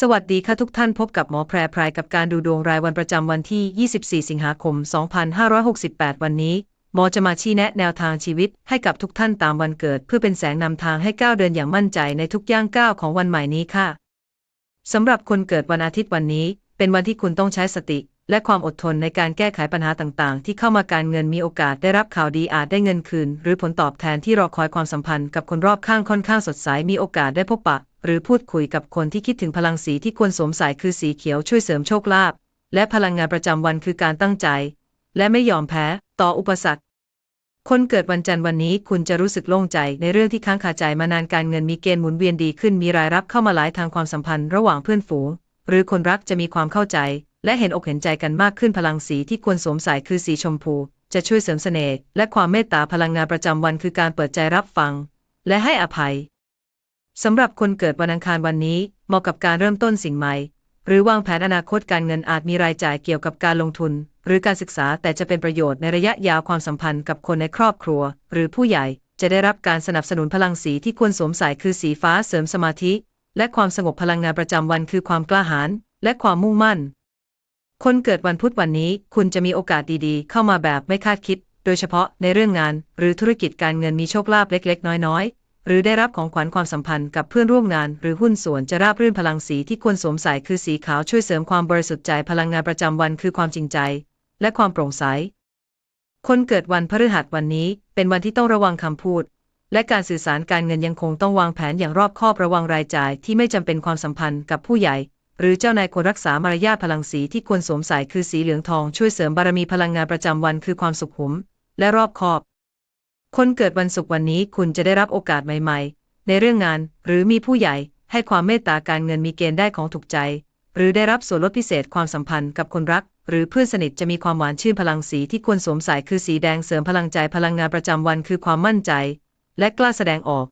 สวัสดีค่ะทุกท่านพบกับหมอแพรพรายกับการดูดวงรายวันประจำวันที่ 24 สิงหาคม 2568 วันนี้ หมอจะมาชี้แนะแนวทางชีวิตให้กับทุกท่านตามวันเกิด เพื่อเป็นแสงนำทางให้ก้าวเดินอย่างมั่นใจในทุกย่างก้าวของวันใหม่นี้ค่ะสำหรับคนเกิดวันอาทิตย์วันนี้ เป็นวันที่คุณต้องใช้สติ และความอดทนในการแก้ไขปัญหาต่างๆ ที่เข้ามาการเงินมีโอกาสได้รับข่าวดีอาจได้เงินคืน หรือผลตอบแทนที่รอคอยความสัมพันธ์กับคนรอบข้างค่อนข้างสดใสมีโอกาสได้พบปะ หรือพูดคุยกับคนที่คิดถึงพลังสีที่ควรสวมใส่คือสีเขียวช่วยเสริมโชคลาภและพลังงานประจำวันคือการตั้งใจ และไม่ยอมแพ้ ต่ออุปสรรคคนเกิดวันจันทร์วันนี้คุณจะรู้สึกโล่งใจในเรื่องที่ค้างคาใจมานานการเงินมีเกณฑ์หมุนเวียนดีขึ้นมีรายรับเข้ามาหลายทางความสัมพันธ์ระหว่างเพื่อนฝูง หรือคนรักจะมีความเข้าใจ และเห็นอกเห็นใจกันมากขึ้นพลังสีที่ควรสวมใส่คือสีชมพู จะช่วยเสริมเสน่ห์และความเมตตาพลังงานประจำวันคือการเปิดใจรับฟัง และให้อภัยสำหรับคนเกิดวันอังคารวันนี้เหมาะกับการเริ่มต้นสิ่งใหม่ หรือวางแผนอนาคตการเงินอาจมีรายจ่ายเกี่ยวกับการลงทุน หรือการศึกษาแต่จะเป็นประโยชน์ในระยะยาวความสัมพันธ์กับคนในครอบครัว หรือผู้ใหญ่จะได้รับการสนับสนุนพลังสีที่ควรสวมใส่คือสีฟ้าเสริมสมาธิ และความสงบพลังงานประจำวันคือความกล้าหาญและความมุ่งมั่น คนเกิดวันพุธวันนี้ คุณจะมีโอกาสดีๆ เข้ามาแบบไม่คาดคิด โดยเฉพาะในเรื่องงาน หรือธุรกิจการเงินมีโชคลาภเล็กๆ น้อยๆ หรือได้รับของขวัญความสัมพันธ์กับเพื่อนร่วมงาน หรือหุ้นส่วนจะราบรื่นพลังสีที่ควรสวมใส่คือสีขาวช่วยเสริมความบริสุทธิ์ใจพลังงานประจำวันคือความจริงใจ และความโปร่งใส คนเกิดวันพฤหัสวันนี้ เป็นวันที่ต้องระวังคำพูดและการสื่อสารการเงินยังคงต้องวางแผนอย่างรอบคอบระวังรายจ่ายที่ไม่จำเป็นความสัมพันธ์กับผู้ใหญ่ หรือเจ้านายควรรักษามารยาทพลังสีที่ควรสวมใส่คือสีเหลืองทองช่วยเสริมบารมีพลังงานประจำวันคือความสุขหุม และรอบคอบ คนเกิดวันศุกร์วันนี้คุณจะได้รับโอกาสใหม่ๆ ในเรื่องงานหรือมีผู้ใหญ่ให้ความเมตตาการเงินมีเกณฑ์ได้ของถูกใจ หรือได้รับส่วนลดพิเศษความสัมพันธ์กับคนรัก หรือเพื่อนสนิทจะมีความหวานชื่นพลังสีที่ควรสวมใส่คือสีแดงเสริมพลังใจพลังงานประจำวันคือความมั่นใจ และกล้าแสดงออก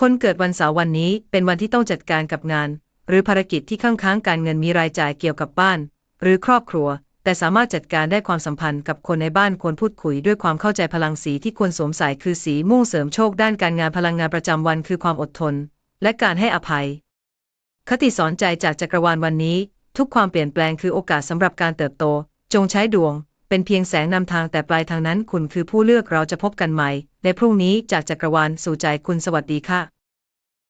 คนเกิดวันเสาร์วันนี้เป็นวันที่ต้องจัดการกับงาน หรือภารกิจที่ค้างค้างการเงินมีรายจ่ายเกี่ยวกับบ้าน หรือครอบครัว แต่สามารถจัดการได้ความสัมพันธ์กับคนในบ้านควรพูดคุยด้วยความเข้าใจพลังสีที่ควรสวมใส่คือสีมุ่งเสริมโชคด้านการงานพลังงานประจำวันคือความอดทน และการให้อภัย คติสอนใจจากจักรวาลวันนี้ ทุกความเปลี่ยนแปลงคือโอกาสสำหรับการเติบโต จงใช้ดวง เป็นเพียงแสงนำทางแต่ปลายทางนั้นคุณคือผู้เลือกเราจะพบกันใหม่ ในพรุ่งนี้จากจักรวาลสู่ใจคุณสวัสดีค่ะ